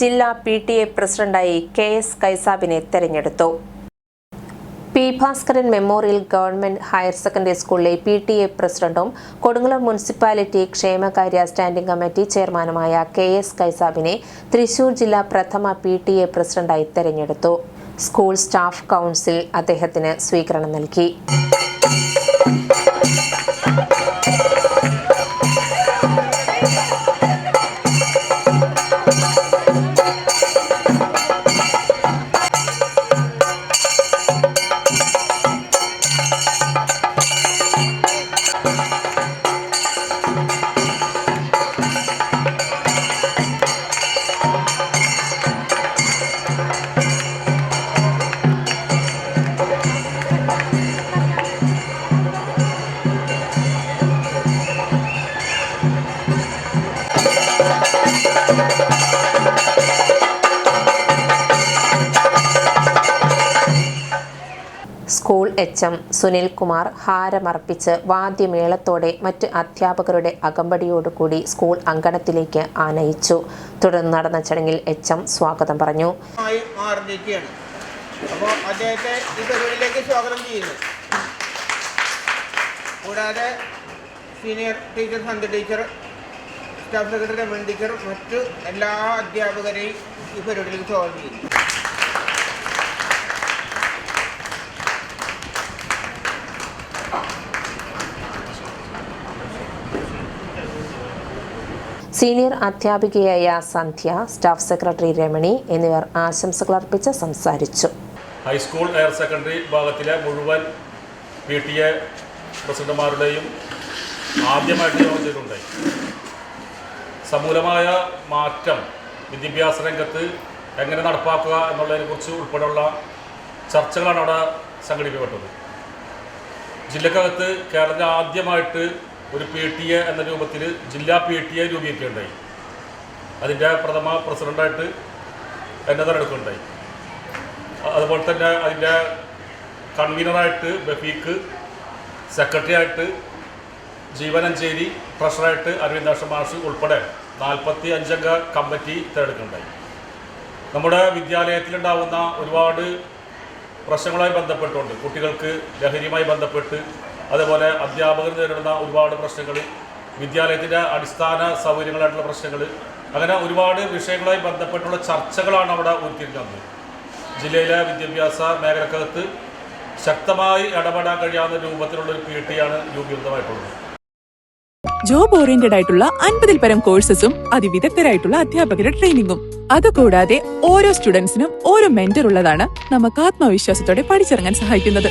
ജില്ലാ P T A പ്രസിഡന്റായി K S കൈസാബിനെ തെരഞ്ഞെടുത്തു. P Bhaskaran memorial government higher secondary സ്കൂളിലെ പി ടി എ പ്രസിഡന്റും കൊടുങ്ങല്ലൂർ മുനിസിപ്പാലിറ്റി ക്ഷേമകാര്യ സ്റ്റാൻഡിംഗ് കമ്മിറ്റി ചെയർമാനുമായ കെ എസ് കൈസാബിനെ തൃശൂർ ജില്ലാ പ്രഥമ പി ടി എ പ്രസിഡന്റായി തെരഞ്ഞെടുത്തു. സ്കൂൾ സ്റ്റാഫ് കൗൺസിൽ അദ്ദേഹത്തിന് സ്വീകരണം നൽകി. എച്ച് എം സുനിൽകുമാർ ഹാരമർപ്പിച്ച് വാദ്യമേളത്തോടെ മറ്റ് അധ്യാപകരുടെ അകമ്പടിയോടുകൂടി സ്കൂൾ അങ്കണത്തിലേക്ക് ആനയിച്ചു. തുടർന്ന് നടന്ന ചടങ്ങിൽ എച്ച് എം സ്വാഗതം പറഞ്ഞു. അപ്പോൾ അദ്ദേഹത്തെ ഈ സ്വാഗതം ചെയ്യുന്നു. കൂടാതെ senior teacher Sandhya teacher staff secretary Raman teacher മറ്റു എല്ലാ അധ്യാപകരെയും ഈ പരിപാടിയിലേക്ക് സ്വാഗതം ചെയ്യുന്നു. സീനിയർ അധ്യാപികയായ സന്ധ്യ സ്റ്റാഫ് സെക്രട്ടറി രമണി എന്നിവർ ആശംസകൾ അർപ്പിച്ച് സംസാരിച്ചു. ഹൈസ്കൂൾ ഹയർ സെക്കൻഡറി ഭാഗത്തിലെ മുഴുവൻ പി ടി എ പ്രസിഡന്റുമാരുടെയും ആദ്യമായിട്ട് യോഗം ചെയ്തിട്ടുണ്ടായി സമൂലമായ മാറ്റം വിദ്യാഭ്യാസ രംഗത്ത് എങ്ങനെ നടപ്പാക്കുക എന്നുള്ളതിനെക്കുറിച്ച് ഉൾപ്പെടെയുള്ള ചർച്ചകളാണ് അവിടെ സംഘടിപ്പിക്കപ്പെട്ടത്. ജില്ലക്കകത്ത് കേരളത്തിൽ ആദ്യമായിട്ട് ഒരു പി ടി എ എന്ന രൂപത്തിൽ ജില്ലാ പി ടി എ രൂപീകരിക്കുകയുണ്ടായി. അതിന്റെ പ്രഥമ പ്രസിഡന്റായിട്ട് എന്നെ തെരഞ്ഞെടുക്കുകയുണ്ടായി. അതുപോലെ തന്നെ അതിന്റെ കൺവീനറായിട്ട് ബഫീക്ക് സെക്രട്ടറി ആയിട്ട് ജീവനഞ്ചേരി ട്രഷറായിട്ട് അരവിന്ദാക്ഷ മാഷ് ഉൾപ്പെടെ നാൽപ്പത്തി അഞ്ചംഗ കമ്മിറ്റി തിരഞ്ഞെടുക്കുന്നുണ്ടായി നമ്മുടെ വിദ്യാലയത്തിലുണ്ടാവുന്ന ഒരുപാട് പ്രശ്നങ്ങളുമായി ബന്ധപ്പെട്ടുകൊണ്ട് കുട്ടികൾക്ക് ലഹരിയുമായി ബന്ധപ്പെട്ട് അതേപോലെ അധ്യാപകർ നേരിടുന്ന ഒരുപാട് പ്രശ്നങ്ങൾ വിദ്യാലയത്തിന്റെ അടിസ്ഥാന സൗകര്യങ്ങളായിട്ടുള്ള പ്രശ്നങ്ങൾ അങ്ങനെ ഒരുപാട് വിഷയങ്ങളുമായി ബന്ധപ്പെട്ടുള്ള ചർച്ചകളാണ് അവിടെ ഉരുത്തിരിക്കുന്നത് ജില്ലയിലെ വിദ്യാഭ്യാസ മേഖലക്കകത്ത് ശക്തമായി ഇടപെടാൻ കഴിയാവുന്ന രൂപത്തിലുള്ള ഒരു പി ടി ആണ് രൂപീകൃതമായിട്ടുള്ളത്. ജോബ് ഓറിയന്റഡ് ആയിട്ടുള്ള അൻപതിൽ പരം കോഴ്സസും അതിവിദഗ്ധരായിട്ടുള്ള അധ്യാപകരുടെ ട്രെയിനിങ്ങും അതുകൂടാതെ ഓരോ സ്റ്റുഡൻസിനും ഓരോ മെന്റർ ഉള്ളതാണ് നമുക്ക് ആത്മവിശ്വാസത്തോടെ പഠിച്ചിറങ്ങാൻ സഹായിക്കുന്നത്.